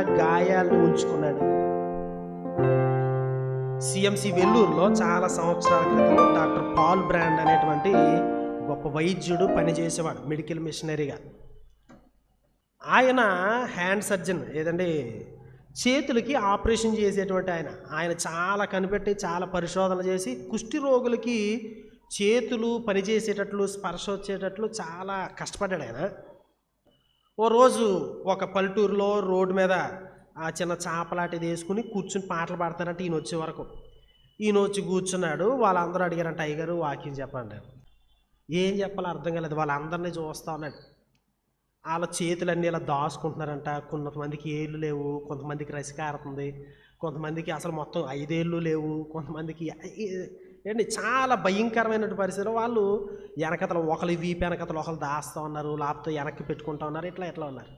గాయాలను ఉంచుకున్నాడు. సిఎంసి వెల్లూరులో చాలా సంవత్సరాల క్రితం డాక్టర్ పాల్ బ్రాండ్ అనేటువంటి గొప్ప వైద్యుడు పనిచేసేవాడు మెడికల్ మిషనరీగా. ఆయన హ్యాండ్ సర్జన్ ఏదండి చేతులకి ఆపరేషన్ చేసేటువంటి ఆయన. ఆయన చాలా కనిపెట్టి చాలా పరిశోధనలు చేసి కుష్టి రోగులకి చేతులు పనిచేసేటట్లు స్పర్శ వచ్చేటట్లు చాలా కష్టపడ్డాడు ఆయన. ఓ రోజు ఒక పల్లెటూరులో రోడ్డు మీద ఆ చిన్న చాపలాంటిది వేసుకుని కూర్చుని పాటలు పాడతారంటే ఈయన వచ్చే వరకు. ఈయన వచ్చి కూర్చున్నాడు. వాళ్ళందరూ అడిగారంట అయ్యగారు వాక్యం చెప్పండి. ఏం చెప్పాలో అర్థం కాలేదు. వాళ్ళందరినీ చూస్తా ఉన్నాడు. వాళ్ళ చేతులన్నీ ఇలా దాచుకుంటున్నారంట. కొంతమందికి ఏళ్ళు లేవు కొంతమందికి రసికారుతుంది కొంతమందికి అసలు మొత్తం ఐదేళ్ళు లేవు కొంతమందికి ఏంటి? చాలా భయంకరమైన పరిస్థితిలో. వాళ్ళు వెనకతలు ఒకరు వీపు వెనకతలు ఒకరు దాస్తూ ఉన్నారు లేకపోతే వెనక్కి పెట్టుకుంటా ఉన్నారు ఇట్లా ఇట్లా ఉన్నారు.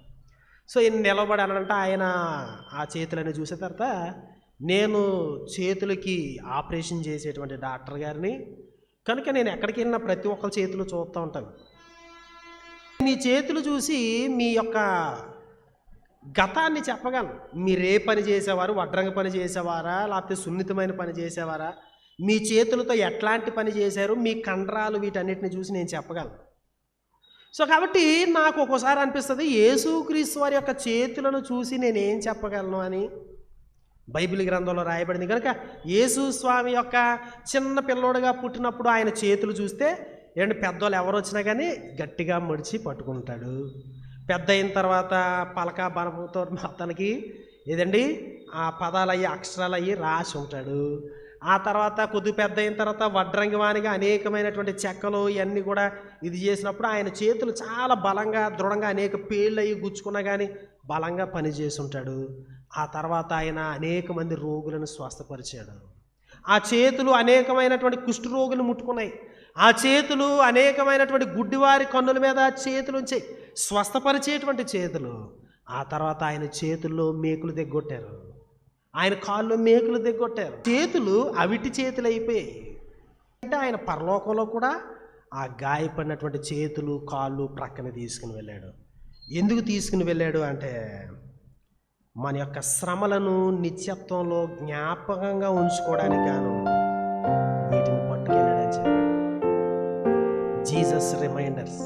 సో ఈయన నిలబడి అనంటే ఆయన ఆ చేతులన్నీ చూసిన తర్వాత నేను చేతులకి ఆపరేషన్ చేసేటువంటి డాక్టర్ గారిని కనుక నేను ఎక్కడికి వెళ్ళినా ప్రతి ఒక్కరి చేతులు చూస్తూ ఉంటాను. మీ చేతులు చూసి మీ యొక్క గతాన్ని చెప్పగలను. మీరు ఏ పని చేసేవారు? వడ్రంగ పని చేసేవారా? లేకపోతే సున్నితమైన పని చేసేవారా? మీ చేతులతో ఎట్లాంటి పని చేశారు మీ కండరాలు వీటన్నిటిని చూసి నేను చెప్పగలను. సో కాబట్టి నాకు ఒక్కోసారి అనిపిస్తుంది యేసుక్రీస్తు వారి యొక్క చేతులను చూసి నేను ఏం చెప్పగలను అని బైబిల్ గ్రంథంలో రాయబడింది. కనుక యేసు స్వామి యొక్క చిన్న పిల్లోడుగా పుట్టినప్పుడు ఆయన చేతులు చూస్తే ఏంటి పెద్దోళ్ళు ఎవరు వచ్చినా కానీ గట్టిగా మడిచి పట్టుకుంటాడు. పెద్ద అయిన తర్వాత పలక బనపుతో అతనికి ఏదండి? ఆ పదాలు అయ్యి అక్షరాలు అయ్యి రాసి ఉంటాడు. ఆ తర్వాత కొద్ది పెద్ద అయిన తర్వాత వడ్రంగి వానిగా అనేకమైనటువంటి చెక్కలు ఇవన్నీ కూడా ఇది చేసినప్పుడు ఆయన చేతులు చాలా బలంగా దృఢంగా అనేక పేళ్ళు అయ్యి గుచ్చుకున్నా కానీ బలంగా పనిచేసుంటాడు ఆ తర్వాత ఆయన అనేక మంది రోగులను స్వస్థపరిచాడు. ఆ చేతులు అనేకమైనటువంటి కుష్ఠ రోగులు ముట్టుకున్నాయి. ఆ చేతులు అనేకమైనటువంటి గుడ్డివారి కన్నుల మీద చేతులు ఉంచి స్వస్థపరిచేటువంటి చేతులు. ఆ తర్వాత ఆయన చేతుల్లో మేకులు దిగ్గొట్టారు ఆయన కాళ్ళు మేకులు దిగొట్టారు చేతులు అవిటి చేతులు అయిపోయాయి అంటే ఆయన పరలోకంలో కూడా ఆ గాయపడినటువంటి చేతులు కాళ్ళు ప్రక్కన తీసుకుని వెళ్ళాడు. ఎందుకు తీసుకుని వెళ్ళాడు అంటే మన యొక్క శ్రమలను నిత్యత్వంలో జ్ఞాపకంగా ఉంచుకోవడానికి గాను వీటిని పట్టుకెళ్ళాడని చెప్పాడు. Jesus reminders.